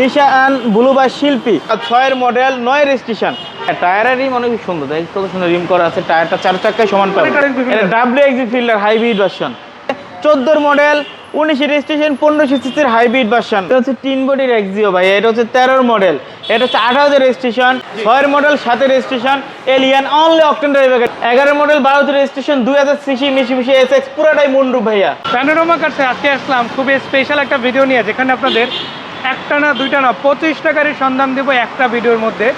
নিশান blue বা শিল্পী। ছয়ের মডেল নয় রেজিস্ট্রেশন টায়ারের রিম অনেক সুন্দর। দেখ কত সুন্দর রিম করা আছে টায়ারটা চার চাকায় সমান পাবে। এটা W x B Fielder hybrid version চোদ্দোর মডেল উনিশে রেজিস্ট্রেশন পনেরোশো সিসির হাইব্রিড ভার্সন এটা হচ্ছে তিন বডির এক্সিও ভাই এটা হচ্ছে তেরোর মডেল। এটা হচ্ছে আঠারোতে রেজিস্ট্রেশন ছয়ের মডেল সাথে registration Allion only octane driver এগারো মডেল বারোতে রেজিস্ট্রেশন দুই হাজার সিসি মিশি মিশি এস এক্স পুরোটাই মুন্ডু ভাইয়া। প্যানোরামা কার্সে আজকে আসলাম। খুবই স্পেশাল একটা ভিডিও নিয়ে যেখানে আপনাদের একটা না দুইটা না পঁচিশটা গাড়ির সন্ধান দেবো একটা ভিডিওর মধ্যে।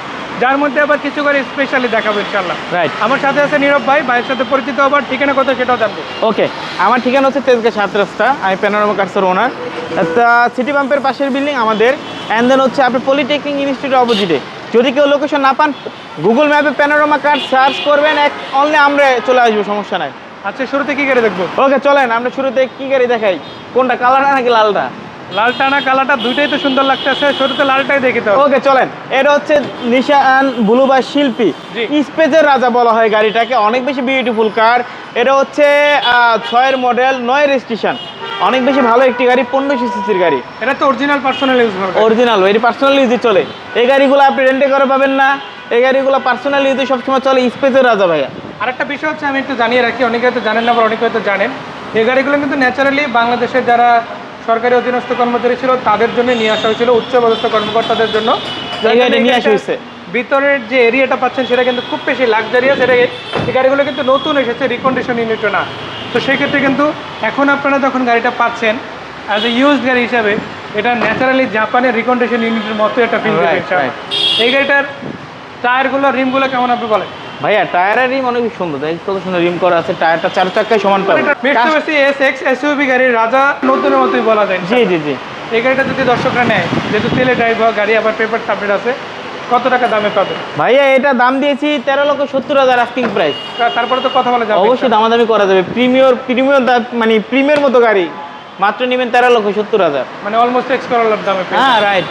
যার মধ্যে আবার কিছু গাড়ি স্পেশালি দেখাবো ইনশাল্লাহ রাইট আমার সাথে আছে নীরব ভাই ভাইয়ের সাথে পরিচিত হবার ঠিকানা কত সেটাও জানব। ওকে আমার ঠিকানা হচ্ছে তেজগা সাত রাস্তা আমি প্যানোরামা কার্সের ওনার তা সিটি পাম্পের পাশের বিল্ডিং আমাদের। অ্যান্ড দেন হচ্ছে আপনি পলিটেকনিক ইনস্টিটিউট অপোজিটে। যদি কেউ লোকেশন না পান গুগল ম্যাপে প্যানোরামা কার্ড সার্চ করবেন এক অনলি আমরা চলে আসব সমস্যা নাই। আচ্ছা শুরুতে কী গাড়ি দেখব? ওকে চলেন আমরা শুরুতে কী গাড়ি দেখাই? কোনটা কালারটা নাকি লালটা? লালটা না কালাটা দুইটাই তো সুন্দর লাগতেছে শুরুতে লালটাই দেখি তো ওকে চলেন। এটা হচ্ছে নিশান ব্লু বা শিল্পী। স্পেসের রাজা বলা হয় গাড়িটাকে। অনেক বেশি বিউটিফুল কার এটা হচ্ছে ছয়ের মডেল নয় রেজিস্ট্রেশন অনেক বেশি ভালো একটি গাড়ি পনেরোশো সিসির গাড়ি। এটা তো অরিজিনাল পার্সোনাল ইউজ অরিজিনাল এটি পার্সোনাল ইউজে চলে। এই গাড়িগুলো আপনি রেন্টে করে পাবেন না। এই গাড়িগুলো পার্সোনাল ইউজে সবসময় চলে স্পেসের রাজা ভাইয়া। আরেকটা বিষয় হচ্ছে আমি একটু জানিয়ে রাখি অনেকে হয়তো জানেন না আবার অনেকে হয়তো জানেন। এই গাড়িগুলো কিন্তু ন্যাচারালি বাংলাদেশের যারা সরকারি অধীনস্থ কর্মচারী ছিল তাদের জন্য নিয়ে আসা হয়েছিল উচ্চ পদস্থ কর্মকর্তাদের জন্য। নিয়ে আসা হয়েছে। ভিতরের যে এরিয়াটা পাচ্ছেন সেটা কিন্তু খুব বেশি লাক্সারিয়াস এটা এই গাড়িগুলো কিন্তু নতুন এসেছে রিকন্ডিশন ইউনিটও না তো সেক্ষেত্রে কিন্তু এখন আপনারা যখন গাড়িটা পাচ্ছেন অ্যাজ এ ইউজ গাড়ি হিসাবে এটা ন্যাচারালি জাপানের রিকন্ডিশন ইউনিটের মতো একটা ফিল. এই গাড়িটার টায়ারগুলো রিমগুলো কেমন আপনি বলেন? ভাইয়া টায়ারের রিম অনেক সুন্দর। দেখ কত সুন্দর রিম করা আছে টায়ারটা চার চাকায় সমান পাবে মিটসুবিশি এস এক্স এসইউভি গাড়ির রাজা নতুনের মতোই বলা যায় জি জি জি। এই গাড়িটা যদি দর্শকরা নেয় যেহেতু তেলে ড্রাইভ হওয়া গাড়ি আবার পেপার সাবমিট আছে কত টাকা দামে পাবে? ভাইয়া এটা দাম দিয়েছি তেরো লক্ষ সত্তর হাজার আস্কিং প্রাইস তারপরে তো কথা বলা যাবে অবশ্যই দামাদামি করা যাবে। প্রিমিয়র প্রিমিয়র মানে প্রিমিয়র মতো গাড়ি। মাত্র নেবেন তেরো লক্ষ সত্তর হাজার। মানে অলমোস্ট এক্স করলার দামে হ্যাঁ রাইট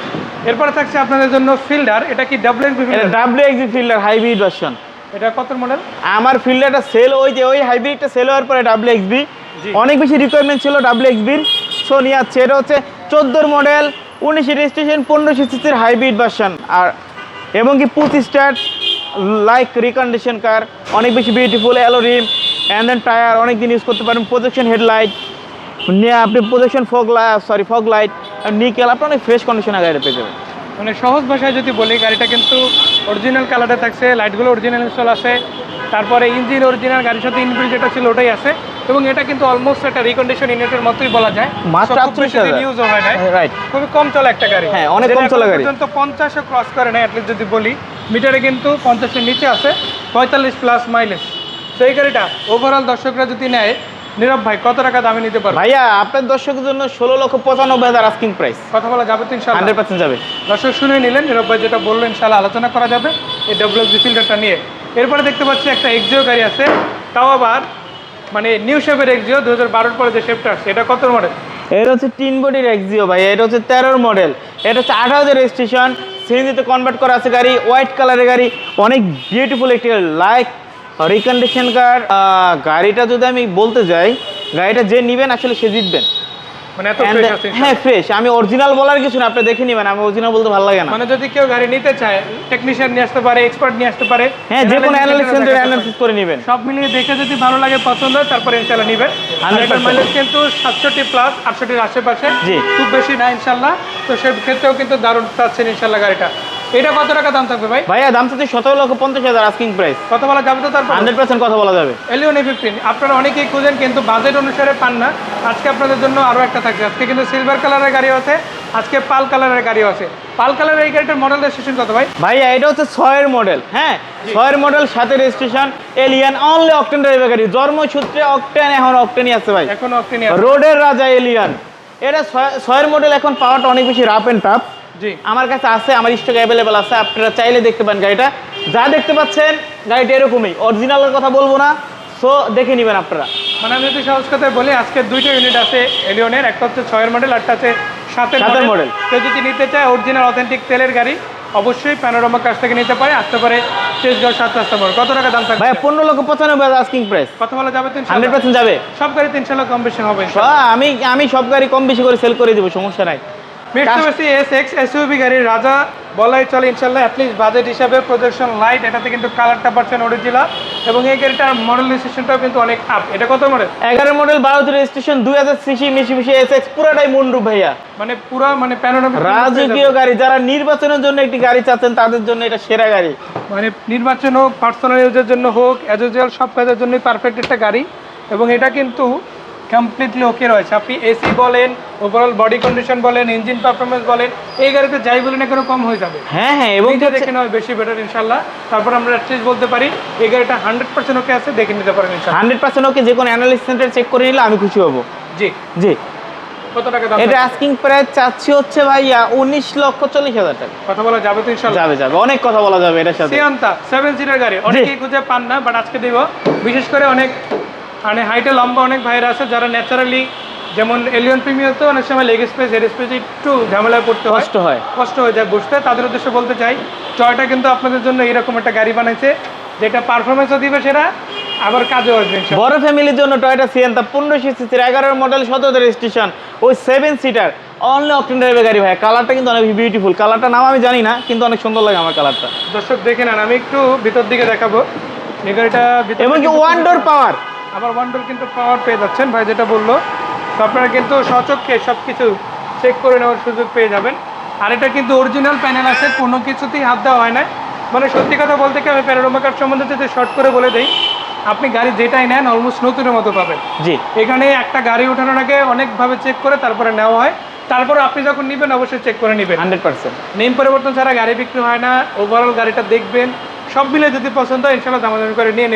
এরপরে থাকছে আপনাদের জন্য ফিল্ডার এটা কি ডাবল এটা W x B Fielder hybrid version এটা কত মডেল আমার ফিল্ডারটা সেল ওই যে ওই হাইব্রিডটা সেল হওয়ার পরে ডাব্লিউ এক্সবি। অনেক বেশি রিকোয়ারমেন্ট ছিল ডাব্লিউ এক্সবির সো নিয়ে যাচ্ছে এটা হচ্ছে চোদ্দোর মডেল উনিশে রেজিস্ট্রেশন পনেরোশো সিসির হাইব্রিড ভার্সন আর এবং কি push start like recondition car অনেক বেশি beautiful alloy rim and then tyre অনেক দিন ইউজ করতে পারেন। প্রজেকশন হেডলাইট নিয়ে আপনি projection fog sorry fog light nickel আপনি অনেক ফ্রেশ কন্ডিশনে গাড়িটা পেয়ে যাবেন। মানে সহজ ভাষায় যদি বলি গাড়িটা কিন্তু অরিজিনাল কালারটা থাকছে লাইটগুলো অরিজিনাল ইনস্টল আছে। তারপরে ইঞ্জিন অরিজিনাল গাড়ির সাথে ইনবিল্ড যেটা ছিল ওটাই আছে। এবং এটা কিন্তু অলমোস্ট একটা রিকন্ডিশন ইউনিটের মতোই বলা যায়। মাত্র So, খুব বেশি দিন 48,000 হয় না রাইট খুবই কম চলে একটা গাড়ি। হ্যাঁ, অনেক কম চলে গাড়ি। পর্যন্ত পঞ্চাশও ক্রস করে না অ্যাটলিস্ট যদি বলি। মিটারে কিন্তু পঞ্চাশের নিচে আছে পঁয়তাল্লিশ প্লাস মাইলেজ সেই গাড়িটা ওভারঅল দর্শকরা যদি নেয় নীরব ভাই কত টাকা দামে নিতে পারবে? ভাইয়া আপনার দর্শকের জন্য ষোলো লক্ষ পঁচানব্বই হাজার আস্কিং প্রাইস কথা বলা যাবে তো ইনশাল্লাহ হান্ড্রেড পার্সেন্ট যাবে। দর্শক শুনে নিলেন নীরব ভাই যেটা বললেন ইনশাল্লাহ আলোচনা করা যাবে এই ডব্লিউজি ফিল্টারটা নিয়ে। এরপরে দেখতে পাচ্ছি একটা এক্সিও গাড়ি আছে তাও আবার মানে নিউ শেপের এক্সিও দু হাজার বারোর পরে যে শেপটা আসছে এটা কত মডেল এটা হচ্ছে তিন বডির এক্সিও ভাই এটা হচ্ছে তেরোর মডেল এটা হচ্ছে আঠারো রেজিস্ট্রেশন সিএনজিতে কনভার্ট করা আছে গাড়ি হোয়াইট কালারের গাড়ি অনেক বিউটিফুল একটি লাইক রিকন্ডিশন কার গাড়িটা যদি আমি বলতে যাই গাড়িটা যে নেবেন আসলে সে জিতবেন। মানে আছে হ্যাঁ ফ্রেশ আমি অরিজিনাল বলার কিছু না আপনি দেখে নেবেন আমি অরিজিনাল বলতে ভালো লাগে না। মানে যদি কেউ গাড়ি নিতে চায় টেকনিশিয়ান নিয়ে আসতে পারে এক্সপার্ট নিয়ে আসতে পারে হ্যাঁ যে কোনো অ্যানালিসিস analysis অ্যানালিসিস করে নেবেন। সব মিলিয়ে দেখে যদি ভালো লাগে পছন্দ হয় তারপরে ইনশাল্লাহ নিবেন। 100% মাইলেজ কিন্তু সাতষট্টি প্লাস আটষট্টির আশেপাশে। জি। খুব বেশি না তো ক্ষেত্রেও কিন্তু দারুণ পাচ্ছেন ইনশাল্লাহ গাড়িটা। এটা কত টাকা দাম থাকবে ভাই? ভাইয়া দাম চাচ্ছে সতেরো লক্ষ পঞ্চাশ হাজার আস্কিং প্রাইস কত বলা যাবে তো তারপর? হান্ড্রেড পার্সেন্ট কথা বলা যাবে। এলিওন ফিফটিন আপনারা অনেকেই খুঁজেন কিন্তু বাজেট অনুসারে পান না। আজকে আপনাদের জন্য আরও একটা থাকছে। আজকে কিন্তু সিলভার কালারের গাড়ি আছে আজকে পাল কালারের গাড়িও আছে। পাল কালারের এই গাড়িটার মডেল রেজিস্ট্রেশন কত ভাই? ভাইয়া এটা হচ্ছে ছয়ের মডেল হ্যাঁ? ছয়ের মডেল সাথে registration Allion only octane driver গাড়ি। জন্মসূত্রে অকটেন এখন অকটেনই আছে ভাই। এখন অক্টিনি রোডের রাজা এলিয়ান এটা ছয়- ছয়ের মডেল এখন পাওয়াটা অনেক বেশি রাফ অ্যান্ড টাফ আমার কাছে আছে আমার স্টক অ্যাভেলেবেল আছে আপনারা চাইলে দেখতে পান গাড়িটা। যা দেখতে পাচ্ছেন গাড়িটা এরকমই অরিজিনালের কথা বলব না। সো দেখে নেবেন আপনারা। মানে আমি যদি সহজ কথায় বলি আজকে দুইটা ইউনিট আছে এলিয়নের একটা হচ্ছে ছয়ের মডেল একটা আছে সাতের সাতের মডেল কেউ যদি নিতে চায় অরিজিনাল অথেন্টিক তেলের গাড়ি অবশ্যই প্যানোরামার কাছ থেকে নিতে পারে আসতে পারে তেজগড় সাত রাস্তা মোড়। কত টাকা দাম থাকবে ভাইয়া পনেরো লক্ষ পঁচানব্বই হাজার আস্কিং প্রাইস কত বলা যাবে? হান্ড্রেড? পার্সেন্ট যাবে। সব গাড়ি তিনশো লাখ কম বেশি হবে আমি আমি সব গাড়ি কম বেশি করে সেল করে দিব সমস্যা নাই। মিটসুবিশি এস এক্স এসইউভি গাড়ির রাজা বলাই চলে ইনশাল্লাহ অ্যাটলিস্ট বাজেট হিসাবে প্রজেকশন লাইট এটাতে কিন্তু কালারটা পাচ্ছেন অরিজিনাল এবং এই গাড়িটার মডেল রেজিস্ট্রেশনটাও কিন্তু অনেক আপ এটা কত মডেল এগারো মডেল বারোতে রেজিস্ট্রেশন দুই হাজার সিসি এস এক্স পুরাটাই মুন্ডু ভাইয়া। মানে পুরো মানে প্যানোরামিক রাজকীয় গাড়ি যারা নির্বাচনের জন্য একটি গাড়ি চাচ্ছেন তাদের জন্য এটা সেরা গাড়ি। মানে নির্বাচন হোক পার্সোনাল ইউজের জন্য হোক অ্যাজ ইউজুয়াল সব কাজের জন্যই পারফেক্ট একটা গাড়ি এবং এটা কিন্তু কমপ্লিটলি ওকে রয়েছে। আপনি এসি বলেন ওভারঅল বডি কন্ডিশন বলেন ইঞ্জিন পারফরমেন্স বলেন এই গাড়িতে যাই বলেন না কেন কম হয়ে যাবে। হ্যাঁ হ্যাঁ এবং দেখে নেওয়া বেশি বেটার ইনশাল্লাহ। তারপর আমরা অ্যাটলিস্ট বলতে পারি এই গাড়িটা হান্ড্রেড পার্সেন্ট ওকে আছে দেখে নিতে পারেন হান্ড্রেড পার্সেন্ট ওকে যে কোনো অ্যানালিস্ট সেন্টার চেক করে নিলে আমি খুশি হব। জি। জি। কত টাকা দাম এটা আস্কিং প্রাইস চাচ্ছি হচ্ছে ভাইয়া উনিশ লক্ষ চল্লিশ হাজার টাকা। কথা বলা যাবে তো ইনশাল্লাহ? যাবে যাবে। অনেক কথা বলা যাবে এটার সাথে। সিয়ান্তা সেভেন সিটার গাড়ি। অনেকেই খুঁজে পান না বাট আজকে দিব। বিশেষ করে অনেক মানে হাইটে লম্বা অনেক ভাইরা আছে যারা ন্যাচারালি যেমন এলিয়ন প্রিমিয়ার তো অনেক সময় লেগ স্পেস হেড স্পেস একটু ঝামেলায় পড়তে কষ্ট হয়। কষ্ট হয়ে যায় বসতে। তাদের উদ্দেশ্যে বলতে চাই টয়টা কিন্তু আপনাদের জন্য এরকম একটা গাড়ি বানাইছে যেটা পারফরমেন্সও দিবে সেটা আবার কাজেও আসবে বড় ফ্যামিলির জন্য টয়টা সিএনটা পনেরোশো সিসির এগারো মডেল সতেরো রেজিস্ট্রেশন ওই সেভেন সিটার অনলি অপটেন ড্রাইভের গাড়ি ভাই কালারটা কিন্তু অনেক বিউটিফুল কালারটা নাম আমি জানি না কিন্তু অনেক সুন্দর লাগে আমার কালারটা দর্শক দেখে নেন আমি একটু ভিতর দিকে দেখাবো। এই গাড়িটা এবং ওয়ান ডোর পাওয়ার আবার ওয়ান্ডার কিন্তু পাওয়ার পেয়ে যাচ্ছেন। ভাই যেটা বলল তো আপনারা কিন্তু সচক্ষে সব কিছু চেক করে নেওয়ার সুযোগ পেয়ে যাবেন। আর এটা কিন্তু অরিজিনাল প্যানেল আছে কোনো কিছুতেই হাত দেওয়া হয় না মানে সত্যি কথা বলতে কি আমি প্যানোরামা কার্ড সম্বন্ধে যদি শর্ট করে বলে দিই আপনি গাড়ি যেটাই নেন অলমোস্ট নতুনের মতো পাবেন। জি। এখানে একটা গাড়ি ওঠানোর আগে অনেকভাবে চেক করে তারপরে নেওয়া হয়। তারপরে আপনি যখন নেবেন অবশ্যই চেক করে নেবেন। হান্ড্রেড পার্সেন্ট নেম পরিবর্তন ছাড়া গাড়ি বিক্রি হয় না। ওভারঅল গাড়িটা দেখবেন। সব মিলে যদি পছন্দ হয় ইনশাল্লাহ দামাদামি করে নিয়ে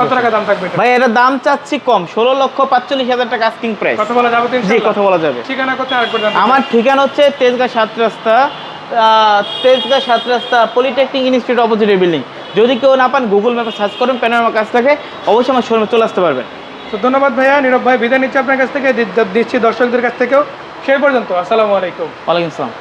কত টাকা দাম থাকবে? ভাই এটার দাম চাচ্ছি কম ষোলো লক্ষ পাঁচচল্লিশ হাজার টাকা আস্কিং প্রাইস কথা বলা যাবে জি কথা বলা যাবে। ঠিকানা কোথায় আমার ঠিকানা হচ্ছে তেজগাঁ সাত রাস্তা তেজগাঁ সাত রাস্তা পলিটেকনিক ইনস্টিটিউট অপোজিটের বিল্ডিং যদি কেউ না পান গুগল ম্যাপে সার্চ করুন প্যানোরামা কাছ থেকে অবশ্যই আমার শোরুমে চলে আসতে পারবেন। তো ধন্যবাদ ভাইয়া নীরব ভাই বিদায় নিচ্ছি আপনার কাছ থেকে দিচ্ছি দর্শকদের কাছ থেকেও। সেই পর্যন্ত আসসালামু আলাইকুম। ওয়ালাইকুম আসসালাম।